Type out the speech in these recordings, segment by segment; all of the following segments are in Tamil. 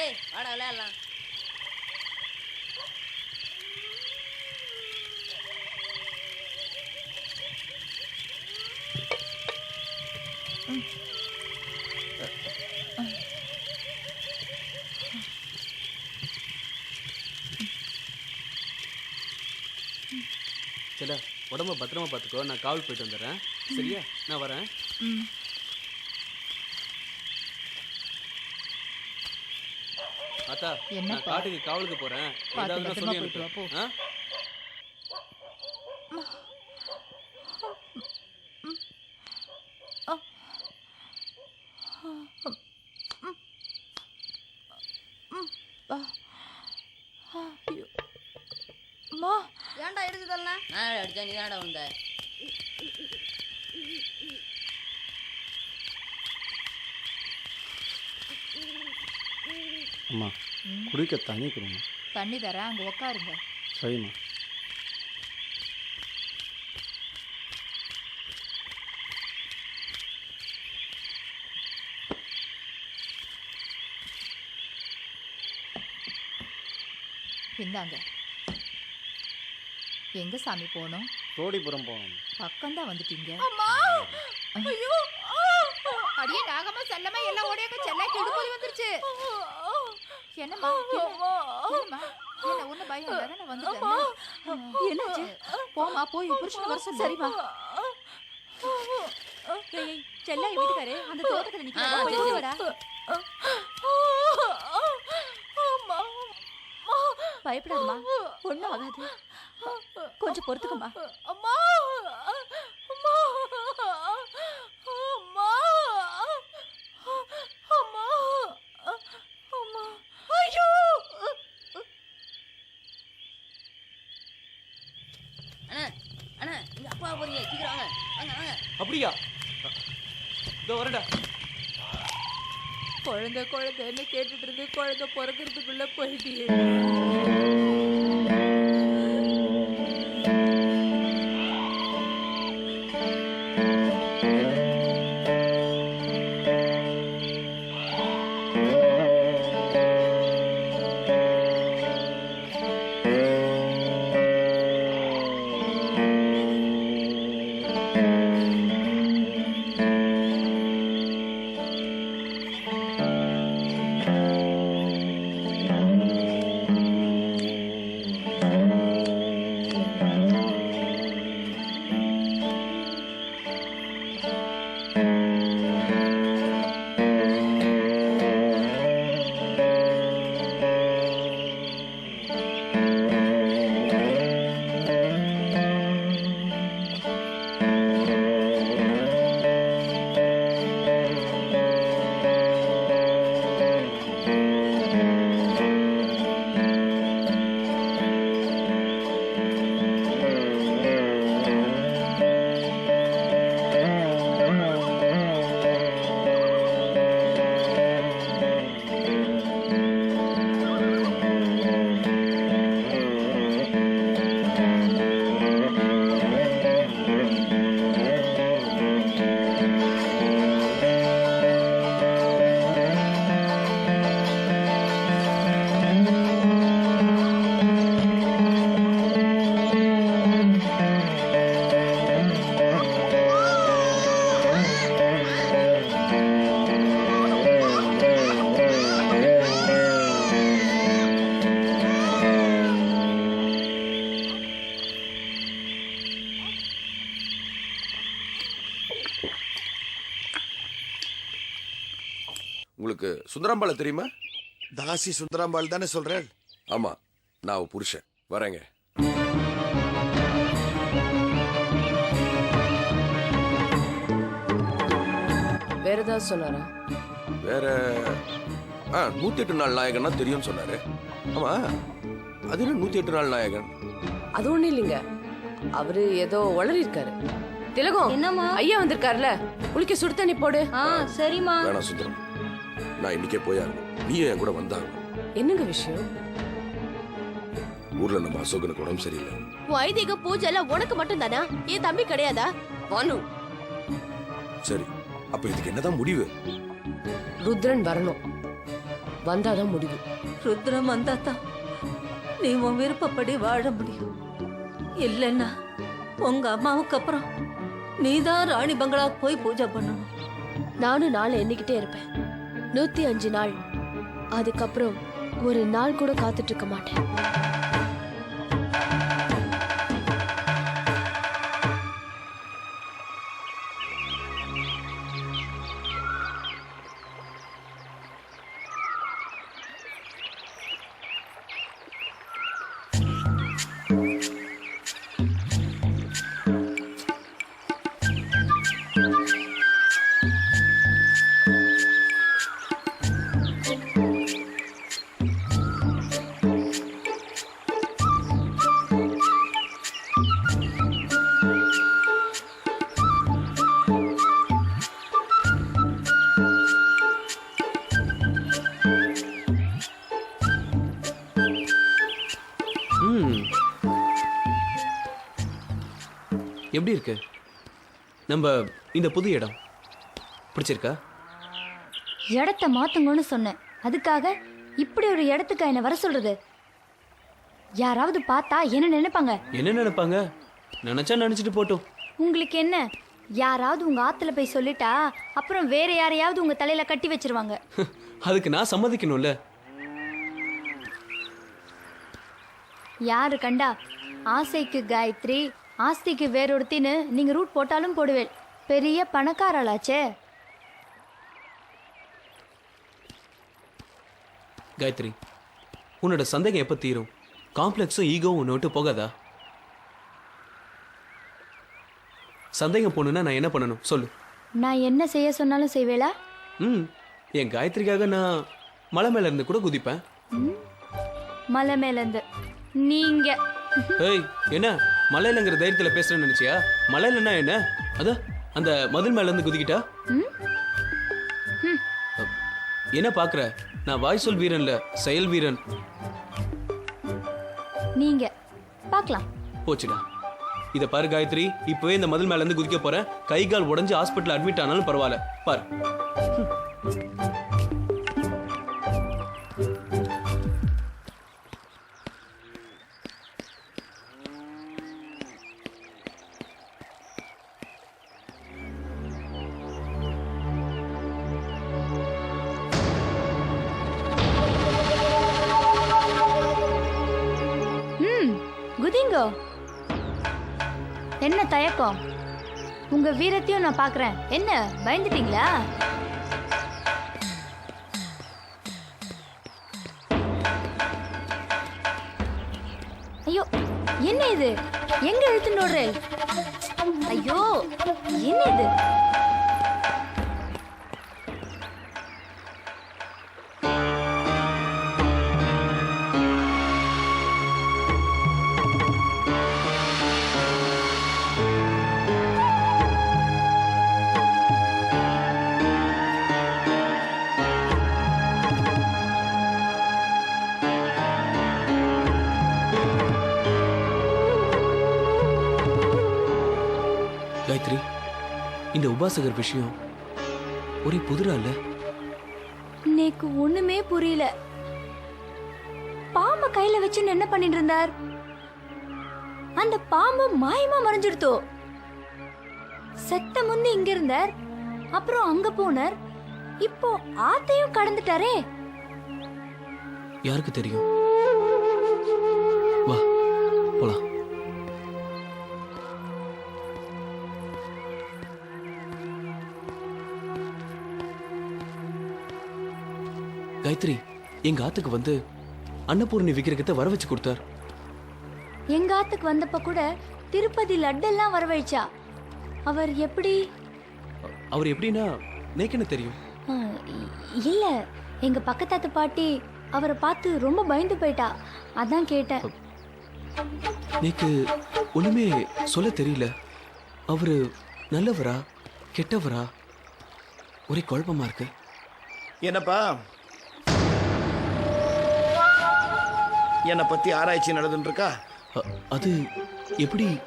ஏய் வாடா விளையாடலாம். சரிடா உடம்ப பத்திரமா பார்த்துக்கோ. நான் காவல் போயிட்டு வந்துடுறேன். சரியா? நான் வரேன். ம். அத்தா நான் என்னப்பா? காட்டுக்கு காவலுக்கு போறேன் ஏதாவது பத்திரமா போயிட்டு வா, போ. ஆ ஐயோ. அம்மா ஏன்டா எடுத்து தரலாம் நான் அடிச்சா நீ தான்டா வந்த அம்மா குடிக்க தண்ணி கொடுங்க. தண்ணி தரேன் அங்க உட்காருங்க சரிம்மா. இந்தாங்க. எங்க சாமி போகணும்? தோடிபுரம் போகணும். பக்கம்தான் வந்துட்டீங்க. ஐயோ! அடியே நாகம்மா செல்லம்மா எல்லாம் ஓடியாங்க. செல்லாக்கி இடுப்பொலி வந்துருச்சு. என்னம்மா என்ன? என்னம்மா? என்ன ஒண்ணு பயம் இல்லை தானே வந்துட்டேன். என்னாச்சு? போமா போய் புருஷன் வர சொல்லு. சரிமா ஏய் செல்லா வீட்டுக்காரு. அந்த தோட்டத்துல ஆ, நிக்கிறாங்க போய் சரி, பயப்படாதம்மா. ஒண்ணும் ஆகாது. கொஞ்சம் பொறுத்துக்கம்மா. அம்மா அம்மா அம்மா அம்மா ஐயோ அண்ணா அண்ணா இங்க அப்பா போறீங்க சீக்கிரம் வாங்க வாங்க வாங்க அப்படியா இதோ வரேன்டா குழந்தை குழந்தைன்னு கேட்டுட்டு இருந்து குழந்தை பிறக்கிறதுக்குள்ள போயிட்டியே. சுந்தராம்பாளை தெரியுமா? தாசி சுந்தராம்பாள் தானே சொல்றேன் ஆமா நான் புருஷன். வரேங்க. வேற ஏதாவது சொன்னாரா வேற ஆ நூத்தி எட்டு நாள் நாயகன்னா தெரியும்னு சொன்னாரு. ஆமா அது என்ன நூத்தி எட்டு நாள் நாயகன்? அது ஒண்ணும் இல்லைங்க. அவரு ஏதோ உளறி இருக்காரு திலகம் என்னம்மா? ஐயா வந்திருக்காருல. குளிக்க சுடு தண்ணி போடு. ஆ சரிம்மா. வேணாம் சுந்தரம். நான் இன்னைக்கே போயாகணும். நீயும் என் கூட வந்தாகணும். என்னங்க விஷயம்? ஊர்ல நம்ம அசோகனுக்கு உடம்பு சரியில்லை. வைதிக பூஜை எல்லாம் உனக்கு மட்டும் தானா என் தம்பி கிடையாதா? வானு சரி அப்ப இதுக்கு என்னதான் முடிவு? ருத்ரன் வரணும். வந்தாதான் முடிவு. ருத்ரம் வந்தாதான் நீ உன் விருப்பப்படி வாழ முடியும். இல்லைன்னா உங்க அம்மாவுக்கு அப்புறம் நீதான் ராணி பங்களா போய் பூஜை பண்ணணும். நானும் நாள் எண்ணிக்கிட்டே இருப்பேன். நூத்தி அஞ்சு நாள். அதுக்கப்புறம் ஒரு நாள் கூட காத்துட்டு இருக்க மாட்டேன். எப்படி இருக்கு? நம்ம இந்த புது இடம் பிடிச்சிருக்கா? இடத்த மாத்துங்கன்னு சொன்னேன். அதுக்காக இப்படி ஒரு இடத்துக்கு என்ன வர சொல்றது? யாராவது பார்த்தா என்ன நினைப்பாங்க? என்ன நினைப்பாங்க? நினைச்சா நினைச்சிட்டு போட்டோம். உங்களுக்கு என்ன? யாராவது உங்க ஆத்துல போய் சொல்லிட்டா அப்புறம் வேற யாரையாவது உங்க தலையில கட்டி வச்சிருவாங்க. அதுக்கு நான் சம்மதிக்கணும்ல. யாரு கண்டா? ஆசைக்கு காயத்ரி ஆஸ்திக்கு வேறொருத்தின்னு நீங்க ரூட் போட்டாலும் போடுவேன். பெரிய பணக்காரளாச்சே. காயத்ரி உன்னோட சந்தேகம் எப்போ தீரும்? காம்ப்ளெக்ஸும் ஈகோவும் உன்னை விட்டு போகாதா? சந்தேகம் போகணுன்னா நான் என்ன பண்ணணும்? சொல்லு. நான் என்ன செய்ய சொன்னாலும் செய்வேளா? ம் என் காயத்ரிக்காக நான் மலை மேல இருந்து கூட குதிப்பேன். மலை மேலேருந்து நீங்க. ஏய் என்ன? மலையிலங்கிற தைரியத்துல பேசுறேன்னு நினைச்சியா? மலையிலன்னா என்ன? அதான் அந்த மதில் மேல இருந்து குதிக்கிட்டா? என்ன பாக்குற? நான் வாய் சொல் வீரன்ல செயல் வீரன். நீங்க பார்க்கலாம் போச்சுடா. இத பாரு காயத்ரி இப்பவே இந்த மதில் மேல இருந்து குதிக்க போறேன் கை கால் உடைஞ்சு ஹாஸ்பிட்டல் அட்மிட் ஆனாலும் பரவாயில்ல. பாரு. குதிங்கோ என்ன தயக்கம்? உங்க வீரத்தையும் நான் பாக்குறேன். என்ன பயந்துட்டீங்களா? ஐயோ என்ன இது? எங்க இழுத்துன்னு ஐயோ என்ன இது? உபாசகர் விஷயம். ஒரே புதுரா இல்ல? நேக்கு ஒண்ணுமே புரியல. பாம்பை கையில வச்சுன்னு என்ன பண்ணிட்டு இருந்தார்? அந்த பாம்பு மாயமா மறைஞ்சிடுத்தோ செத்த முந்தி இங்க இருந்தார் அப்புறம் அங்க போனார் இப்போ ஆத்தையும் கடந்துட்டாரே? யாருக்கு தெரியும்? வா போலாம். காயத்ரி எங்க ஆத்துக்கு வந்து அன்னபூர்ணி விக்கிரகத்தை வர வச்சு கொடுத்தார். எங்க ஆத்துக்கு வந்தப்ப கூட திருப்பதி லட்டெல்லாம் வரவழைச்சா. அவர் எப்படி? அவர் எப்படின்னா நேக்கு தெரியும்? இல்ல எங்க பக்கத்தாத்து பாட்டி அவரை பார்த்து ரொம்ப பயந்து போயிட்டா. அதான் கேட்டேன். நேக்கு ஒண்ணுமே சொல்ல தெரியல. அவரு நல்லவரா கெட்டவரா? ஒரே குழப்பமா இருக்கு. என்னப்பா? என்னை பத்தி ஆராய்ச்சி அ- அது எப்படி?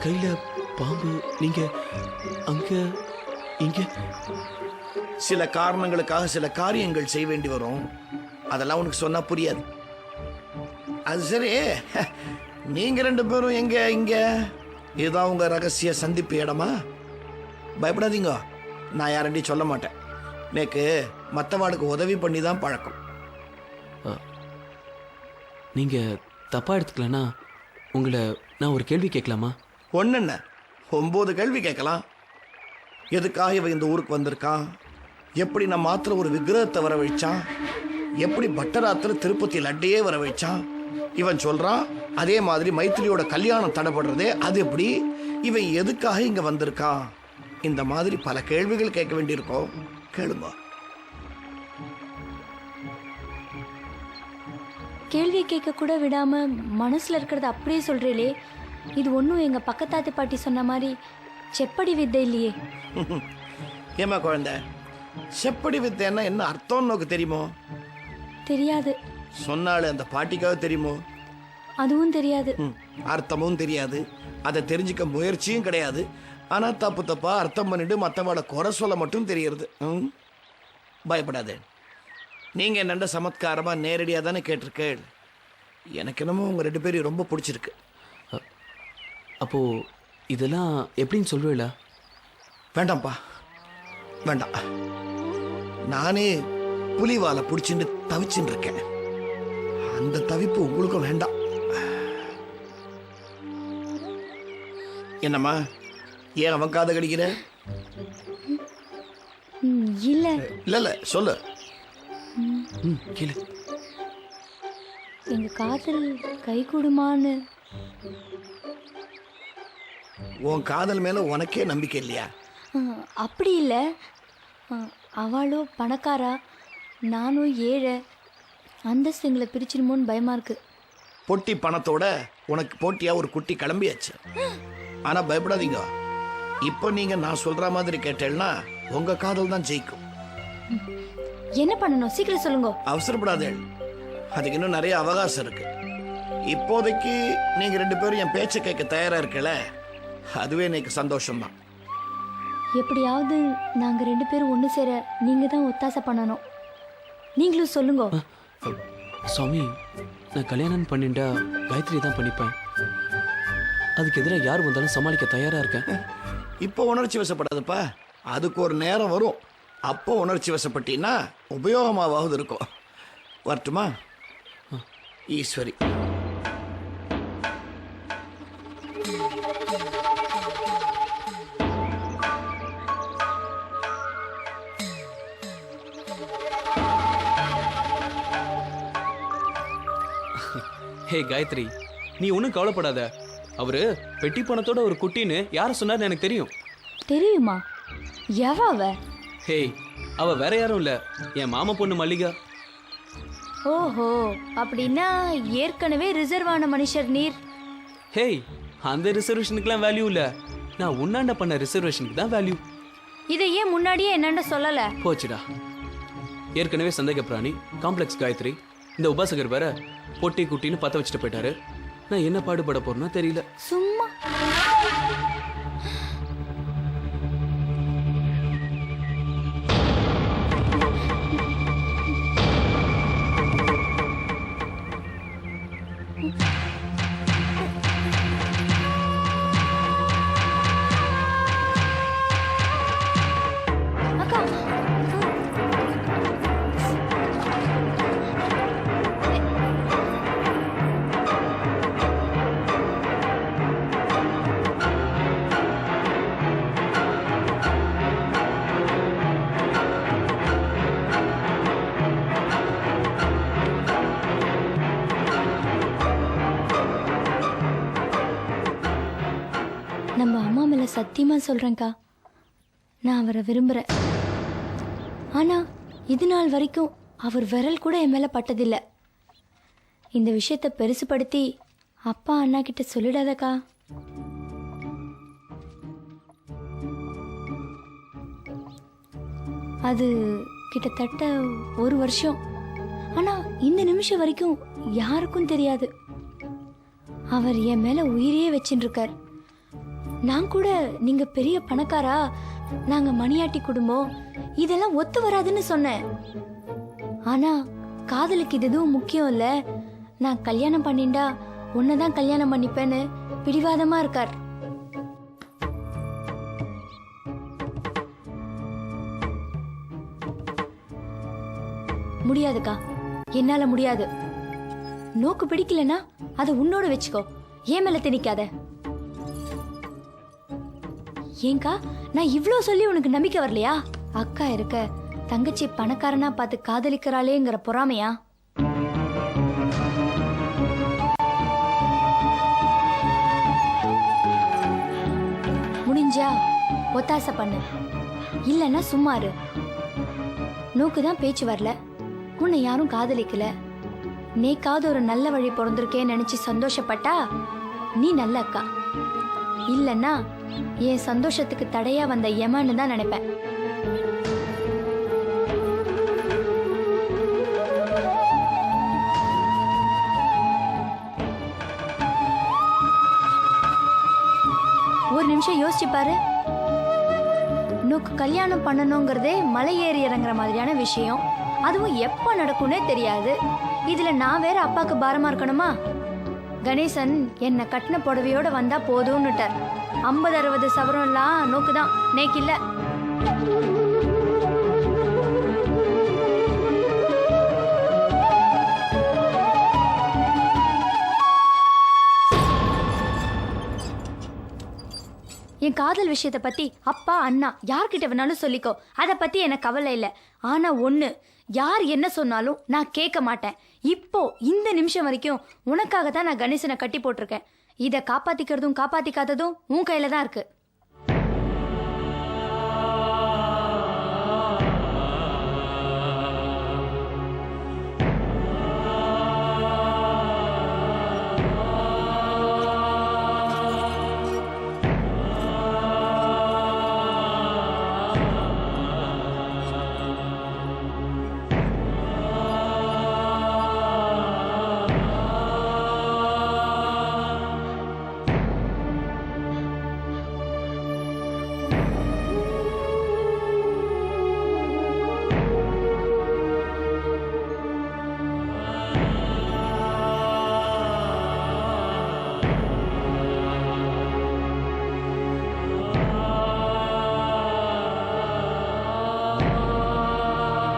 கையில பாம்பு நீங்க அங்க இங்க? சில காரணங்களுக்காக சில காரியங்கள் செய்ய வேண்டி வரும். அதெல்லாம் உனக்கு சொன்னா புரியாது. அது சரி. நீங்க ரெண்டு பேரும் எங்க இங்க? இதுதான் உங்க ரகசிய சந்திப்பு இடமா? பயப்படாதீங்க. நான் யாரண்டி சொல்ல மாட்டேன். நேக்கு மற்றவாளுக்கு உதவி பண்ணி தான் பழக்கம். நீங்கள் தப்பாக எடுத்துக்கலனா உங்களை நான் ஒரு கேள்வி கேட்கலாமா? ஒன்று என்ன ஒம்பது கேள்வி கேட்கலாம். எதுக்காக இவன் இந்த ஊருக்கு வந்திருக்கான்? எப்படி நான் மாத்திர ஒரு விக்கிரகத்தை வர வச்சான் எப்படி பட்டராத்திர திருப்பதி லட்டையே வர வச்சான் இவன் சொல்கிறான் அதே மாதிரி மைத்திரியோட கல்யாணம் தடைப்படுறதே அது எப்படி? இவன் எதுக்காக இங்கே வந்திருக்கான்? இந்த மாதிரி பல கேள்விகள் கேட்க வேண்டியிருக்கோம். கேளுமா கேள்வி கேட்க கூட விடாம மனசுல இருக்கிறத அப்படியே சொல்றீங்களே இது ஒன்றும் எங்க பக்கத்தாத்து பாட்டி சொன்ன மாதிரி செப்படி வித்தை இல்லையே. ஏமா குழந்தை செப்படி வித்தேன்னா என்ன அர்த்தம்னு உனக்கு தெரியுமோ? தெரியாது. சொன்னாலே அந்த பாட்டிக்காக தெரியுமோ? அதுவும் தெரியாது. ம், அர்த்தமும் தெரியாது. அதை தெரிஞ்சுக்க முயற்சியும் கிடையாது. ஆனால் தப்பு தப்பா அர்த்தம் பண்ணிட்டு மற்றவள குறை சொல்ல மட்டும் தெரியறது ம் பயப்படாதே. நீங்கள் என்னண்ட சமத்காரமாக நேரடியாக தானே கேட்டிருக்கேள்? எனக்கு என்னமோ உங்கள் ரெண்டு பேரையும் ரொம்ப பிடிச்சிருக்கு. அப்போ இதெல்லாம் எப்படின்னு சொல்லுவேல வேண்டாம்ப்பா. வேண்டாம். நானே புலிவாலை பிடிச்சிட்டு தவிச்சுட்டு இருக்கேன் அந்த தவிப்பு உங்களுக்கும் வேண்டாம். என்னம்மா ஏன் அவன் காதை கடிக்கிற இல்ல. இல்ல இல்ல சொல்லு. ம் கேளு. எங்க காதல் கை கூடுமான்னு உன் காதல் மேல உனக்கே நம்பிக்கை இல்லையா? அப்படி இல்லை. அவளோ பணக்காரா? நானும் ஏழை. அந்தஸ்து எங்களை பிரிச்சிருமோன்னு பயமா இருக்கு. பொட்டி பணத்தோட உனக்கு போட்டியா ஒரு குட்டி கிளம்பியாச்சு. ஆனா பயப்படாதீங்க. இப்போ நீங்க நான் சொல்ற மாதிரி கேட்டேன்னா உங்க காதல் தான் ஜெயிக்கும். என்ன பண்ணணும்? சீக்கிரம் சொல்லுங்க. அவசரப்படாதே. அதுக்கு இன்னும் நிறைய அவகாசம் இருக்கு. இப்போதைக்கு நீங்க ரெண்டு பேரும் என் பேச்சை கேட்க தயாரா இருக்கல. அதுவே எனக்கு சந்தோஷம்தான். எப்படியாவது நாங்க ரெண்டு பேரும் ஒன்று சேர நீங்க தான் ஒத்தாசை பண்ணணும். நீங்களும் சொல்லுங்க. சுவாமி நான் கல்யாணம் பண்ணிட்டா காயத்ரி தான் பண்ணிப்பேன். அதுக்கு எதிராக யார் வந்தாலும் சமாளிக்க தயாரா இருக்கேன். இப்போ உணர்ச்சி வசப்படாதுப்பா. அதுக்கு ஒரு நேரம் வரும். அப்போ உணர்ச்சி வசப்பட்டீங்கன்னா உபயோகமாவது இருக்கும். வரட்டுமா? ஈஸ்வரி. ஹே காயத்ரி நீ ஒன்றும் கவலைப்படாத. அவரு பெட்டி பணத்தோட ஒரு குட்டின்னு யார் சொன்னார்னு எனக்கு தெரியும். தெரியுமா? எவ அவ? ஹே அவ வேற யாரும் இல்ல. என் மாமா பொண்ணு மல்லிகா. ஓஹோ அப்படின்னா ஏற்கனவே ரிசர்வ் ஆன மனுஷர் நீர். ஹேய் அந்த ரிசர்வேஷனுக்குலாம் வேல்யூ இல்ல. நான் உன்னாண்ட பண்ண ரிசர்வேஷனுக்கு தான் வேல்யூ இதை ஏன் முன்னாடியே என்னண்ட சொல்லல? போச்சுடா. ஏற்கனவே சந்தேக பிராணி காம்ப்ளெக்ஸ் காயத்ரி இந்த உபாசகர் வேற பொட்டி குட்டின்னு பத்த வச்சுட்டு போயிட்டாரு. நான் என்ன பாடுபட போறேனோ தெரியல. சும்மா. அம்மா மேல சத்தியமா சொல்றேன்க்கா. நான் அவரை விரும்புறேன் ஆனா இது நாள் வரைக்கும் அவர் விரல் கூட என் மேல பட்டதில்லை. இந்த விஷயத்தை பெருசுபடுத்தி அப்பா அண்ணா கிட்ட சொல்லிடாதக்கா. அது கிட்டத்தட்ட ஒரு வருஷம். ஆனா இந்த நிமிஷம் வரைக்கும் யாருக்கும் தெரியாது. அவர் என் மேல உயிரையே வச்சுருக்கார் இருக்கார் நான் கூட நீங்க பெரிய பணக்காரா? நாங்க மணியாட்டி குடும்பம். இதெல்லாம் ஒத்து வராதுன்னு சொன்னேன். ஆனா காதலுக்கு இது எதுவும் முக்கியம் இல்ல. நான் கல்யாணம் பண்ணிண்டா உன்னதான் கல்யாணம் பண்ணிப்பேன்னு பிடிவாதமா இருக்கார். முடியாதுக்கா. என்னால முடியாது. நோக்கு பிடிக்கலனா அதை உன்னோட வச்சுக்கோ. ஏன் மேல திணிக்காத. ஏங்கா நான் இவ்ளோ சொல்லி உனக்கு நம்பிக்கை வரலையா? அக்கா இருக்க தங்கச்சி பணக்காரனா பார்த்து காதலிக்கிறாளேங்கிற பொறாமையா? முடிஞ்சா ஒத்தாசை பண்ணு. இல்லைன்னா சும்மாரு நோக்குதான் பேச்சு வரல. உன்னை யாரும் காதலிக்கல. நேக்காவது ஒரு நல்ல வழி பிறந்திருக்கேன்னு நினைச்சு சந்தோஷப்பட்டா நீ நல்ல அக்கா. இல்லைன்னா என் சந்தோஷத்துக்கு தடையா வந்த யமன்னு தான் நினைப்பேன். ஒரு நிமிஷம் யோசிச்சு பாரு. நோக்கு கல்யாணம் பண்ணணுங்கிறதே மலை ஏறி இறங்குற மாதிரியான விஷயம். அதுவும் எப்போ நடக்கும்னே தெரியாது. இதுல நான் வேற அப்பாக்கு பாரமா இருக்கணுமா? கணேசன் என்னை கட்டின புடவையோட வந்தா போதும்னுட்டார். ஐம்பது அறுபது சவரம்லாம் நோக்கு தான் நேக்கு இல்ல. என் காதல் விஷயத்தை பத்தி அப்பா அண்ணா யார்கிட்ட வேணாலும் சொல்லிக்கோ. அதை பத்தி எனக்கு கவலை இல்லை. ஆனா ஒண்ணு யார் என்ன சொன்னாலும் நான் கேட்க மாட்டேன். இப்போ இந்த நிமிஷம் வரைக்கும் உனக்காக தான் நான் கணேசனை கட்டி போட்டிருக்கேன். இதை காப்பாத்திக்கிறதும் காப்பாத்திக்காததும் உன் கையில தான் இருக்கு.